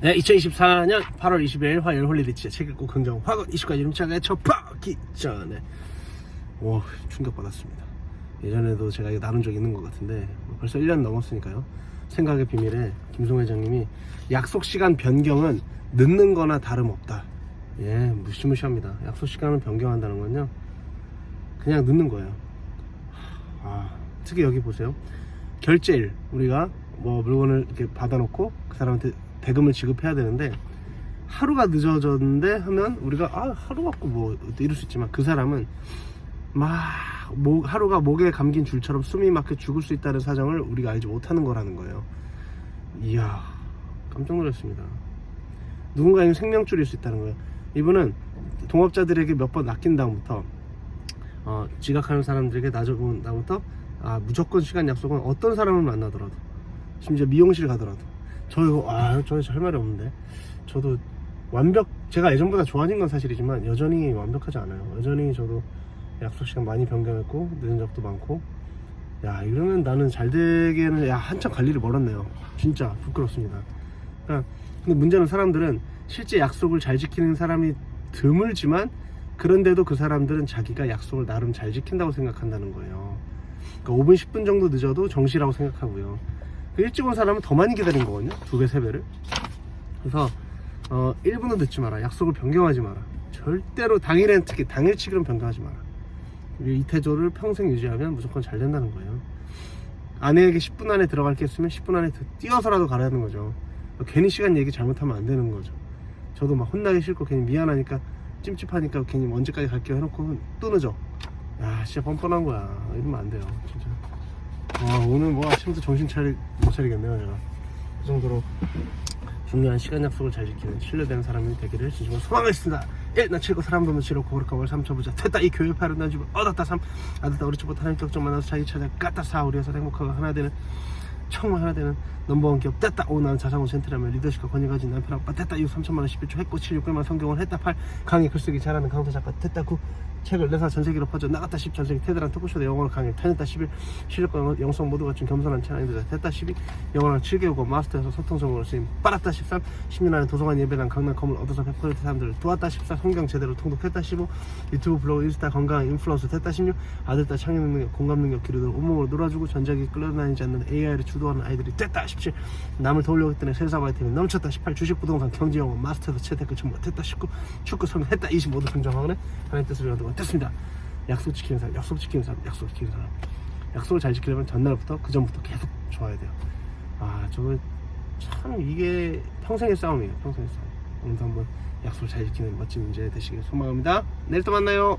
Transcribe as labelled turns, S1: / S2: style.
S1: 네, 2024년 8월 20일 화요일 책 읽고 긍정 화가 20까지 이름차게 접하기 전에. 와 충격받았습니다. 예전에도 제가 이거 나눈 적 있는 것 같은데 뭐 벌써 1년 넘었으니까요. 생각의 비밀에 김송 회장님이 약속 시간 변경은 늦는 거나 다름없다. 예 무시무시합니다. 약속 시간을 변경한다는 건요 그냥 늦는 거예요. 아, 특히 여기 보세요. 결제일 우리가 뭐 물건을 이렇게 받아놓고 그 사람한테 대금을 지급해야 되는데 하루가 늦어졌는데 하면 우리가 아 하루 갖고 뭐 이럴 수 있지만 그 사람은 막 목, 하루가 목에 감긴 줄처럼 숨이 막혀 죽을 수 있다는 사정을 우리가 알지 못하는 거라는 거예요. 이야 깜짝 놀랐습니다. 누군가의 생명줄일 수 있다는 거예요. 이분은 동업자들에게 몇 번 낚인 다음부터 어, 지각하는 사람들에게 나져본 다음부터 아 무조건 시간 약속은 어떤 사람을 만나더라도 심지어 미용실 가더라도 저아 저희 할 말이 없는데. 저도 완벽 제가 예전보다 좋아진 건 사실이지만 여전히 완벽하지 않아요. 여전히 저도 약속 시간 많이 변경했고 늦은 적도 많고. 야 이러면 나는 잘 되기에는 야 한참 갈 일이 멀었네요. 진짜 부끄럽습니다. 그러니까 근데 문제는 사람들은 실제 약속을 잘 지키는 사람이 드물지만 그런데도 그 사람들은 자기가 약속을 나름 잘 지킨다고 생각한다는 거예요. 그러니까 5분 10분 정도 늦어도 정시라고 생각하고요. 그 일찍 온 사람은 더 많이 기다린 거거든요. 두 배, 세 배를. 그래서 어, 1분도 늦지 마라. 약속을 변경하지 마라. 절대로 당일엔 특히 당일치기는 변경하지 마라. 이 태조를 평생 유지하면 무조건 잘 된다는 거예요. 아내에게 10분 안에 들어갈 게 있으면 10분 안에 뛰어서라도 가라는 거죠. 괜히 시간 얘기 잘못하면 안 되는 거죠. 저도 막 혼나기 싫고 괜히 미안하니까 찜찜하니까 괜히 언제까지 갈게요 해놓고 또 늦어. 야 진짜 뻔뻔한 거야. 이러면 안 돼요. 진짜 와 오늘 뭐 아침부터 정신 차리 못 차리겠네요 제가. 그 정도로 중요한 시간 약속을 잘 지키는 신뢰되는 사람이 되기를 진심으로 소망하겠습니다. 1. 나 칠고 사람 도는 치료 고르까 월 3천 부자. 됐다 이 교회 파른 난 집을 얻었다 3. 아들다 우리 집부터 하나님 격정 만나서 자기 찾아 깠다 4. 우리에서 행복하고 하나 되는 정말 하나 되는 넘버원 기업. 됐다 오 나는 자산고 센트라면 리더십과 권위 가진 남편 아빠. 됐다 6 3천만원 11초 했고 7 600만 성경을 했다 8 강의 글쓰기 잘하는 강사 작가 됐다 9 책을 내사 전세계로 퍼져 나갔다 10 전세계 테드랑 토크쇼 영어를 강의 다녔다 11 실력과 영성 모두 갖춘 겸손한 채널이다 됐다 12 영어랑 7개국어 마스터에서 소통 전공을 쓰임. 빨았다 13 10년 안에 도서관 예배당 강남 컴을 얻어서 100% 사람들을 도왔다 14 성경 제대로 통독했다 15 유튜브 블로그 인스타 건강 인플루언서 됐다 16 아들 딸 창의 능력 공감 능력 기르도록 온몸으로 놀아주고 전자기 끌어다니지 않는 AI를 주도하는 아이들이 됐다 17 남을 도우려고 했더니 세사 바이템이 넘쳤다 18 주식 부동산 경제 영어 마스터에서 채택을 전부 됐다 19 축구 성경 했다 20 모두 긍정하네 하나님 뜻을 이루도록 됐습니다. 약속 지키는 사람 약속 지키는 사람 약속 지키는 사람. 약속을 잘 지키려면 전날부터 그 전부터 계속 좋아야 돼요. 아 저거 참 이게 평생의 싸움이에요 평생의 싸움. 오늘도 한번 약속을 잘 지키는 멋진 문제 되시길 소망합니다. 내일 또 만나요